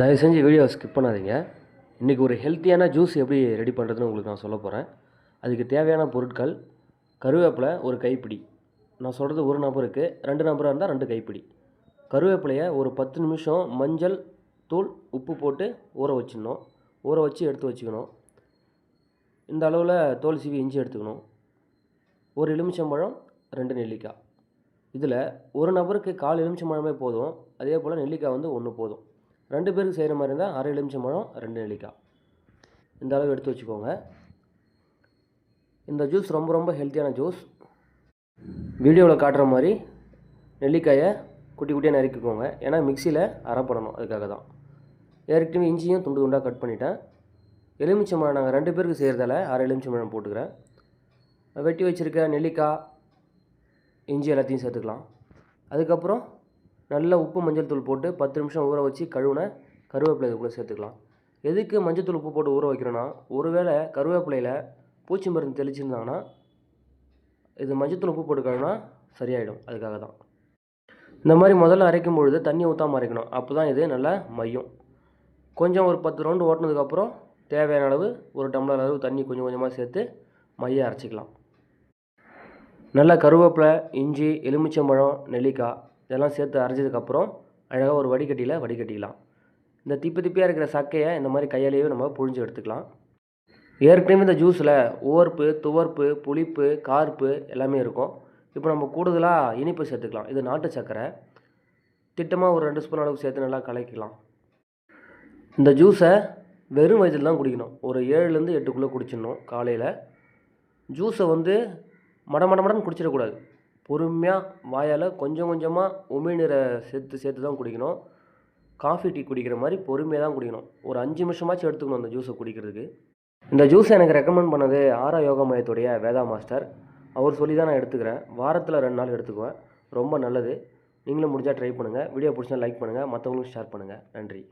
தயவு செஞ்சு வீடியோவை ஸ்கிப் பண்ணாதீங்க. இன்றைக்கி ஒரு ஹெல்த்தியான ஜூஸ் எப்படி ரெடி பண்ணுறதுன்னு உங்களுக்கு நான் சொல்ல போகிறேன் அதுக்கு தேவையான பொருட்கள் கருவேப்பிலை ஒரு கைப்பிடி. நான் சொல்கிறது ஒரு நபருக்கு ரெண்டு நபராக இருந்தால் ரெண்டு கைப்பிடி. கருவேப்பிலையை ஒரு பத்து நிமிஷம் மஞ்சள் தூள் உப்பு போட்டு ஊற வச்சிடணும். ஊற வச்சு எடுத்து வச்சுக்கணும். இந்த அளவில் தோல் சீவி இஞ்சி எடுத்துக்கணும். ஒரு எலுமிச்சம்பழம் ரெண்டு நெல்லிக்காய். இதில் ஒரு நபருக்கு கால் எலுமிச்சம்பழமே போதும். அதே போல் நெல்லிக்காய் வந்து ஒன்று போதும். ரெண்டு பேருக்கு செய்கிற மாதிரி இருந்தால் அரை எலுமிச்சம்பழம் ரெண்டு நெல்லிக்காய். இந்த அளவு எடுத்து வச்சுக்கோங்க. இந்த ஜூஸ் ரொம்ப ரொம்ப ஹெல்த்தியான ஜூஸ். வீடியோவில் காட்டுற மாதிரி நெல்லிக்காயை குட்டி குட்டியாக நறுக்கிக்கோங்க. ஏன்னா மிக்சியில் அரைப்படணும் அதுக்காக தான். ஏற்கனவே இஞ்சியும் துண்டு துண்டாக கட் பண்ணிட்டேன். எலுமிச்சம்பழம் நாங்கள் ரெண்டு பேருக்கு செய்கிறதால அரை எலுமிச்சம்பழம் போட்டுக்கிறேன். வெட்டி வச்சுருக்க நெல்லிக்காய் இஞ்சி எல்லாத்தையும் சேர்த்துக்கலாம். அதுக்கப்புறம் நல்ல உப்பு மஞ்சள் தூள் போட்டு பத்து நிமிஷம் ஊற வச்சு கழுவுன கருவேப்பிலை இதுக்குள்ளே சேர்த்துக்கலாம். எதுக்கு மஞ்சள் தூள் உப்பு போட்டு ஊற வைக்கிறோன்னா ஒருவேளை கருவேப்பிலையில் பூச்சி மருந்து தெளிச்சிருந்தாங்கன்னா இது மஞ்சள் தூள் உப்பு போட்டு கழுவுனா சரியாயிடும். அதுக்காக தான். இந்த மாதிரி முதல்ல அரைக்கும் பொழுது தண்ணி ஊற்றாம அரைக்கணும். அப்போ தான் இது நல்லா மையும். கொஞ்சம் ஒரு பத்து ரவுண்டு ஓட்டினதுக்கப்புறம் தேவையான அளவு ஒரு டம்ளர் அளவு தண்ணி கொஞ்சம் கொஞ்சமாக சேர்த்து மைய அரைச்சிக்கலாம். நல்லா கருவேப்பிலை இஞ்சி எலுமிச்சம்பழம் நெல்லிக்காய் இதெல்லாம் சேர்த்து அரைஞ்சதுக்கப்புறம் அழகாக ஒரு வடிகட்டியில் வடிகட்டிக்கலாம் இந்த திப்பி திப்பியாக இருக்கிற சக்கையை இந்த மாதிரி கையாலேயே நம்ம புழிஞ்சு எடுத்துக்கலாம். ஏற்கனவே இந்த ஜூஸில் உவர்ப்பு துவர்ப்பு புளிப்பு கார்ப்பு எல்லாமே இருக்கும். இப்போ நம்ம கூடுதலாக இனிப்பு சேர்த்துக்கலாம். இது நாட்டு சர்க்கரை. திட்டமாக ஒரு ரெண்டு ஸ்பூன் அளவுக்கு சேர்த்து நல்லா கலக்கிக்கலாம். இந்த ஜூஸை வெறும் வயதில் தான் குடிக்கணும். ஒரு ஏழுலேருந்து எட்டுக்குள்ளே குடிச்சிடணும் காலையில். ஜூஸை வந்து மட மட குடிச்சிடக்கூடாது. பொறுமையாக வாயால் கொஞ்சம் கொஞ்சமாக உமிழ்நீரை சேர்த்து சேர்த்து தான் குடிக்கணும். காஃபி டீ குடிக்கிற மாதிரி பொறுமையாக தான் குடிக்கணும். ஒரு அஞ்சு நிமிஷமாச்சும் எடுத்துக்கணும் அந்த ஜூஸை குடிக்கிறதுக்கு. இந்த ஜூஸை எனக்கு ரெக்கமெண்ட் பண்ணது ஆரா யோகா மையத்துடைய வேதா மாஸ்டர். அவர் சொல்லி தான் நான் எடுத்துக்கிறேன். வாரத்தில் ரெண்டு நாள் எடுத்துக்குவேன். ரொம்ப நல்லது. நீங்களும் முடிஞ்சால் ட்ரை பண்ணுங்கள் வீடியோ பிடிச்சா லைக் பண்ணுங்கள் மற்றவங்களுக்கும் ஷேர் பண்ணுங்கள் நன்றி.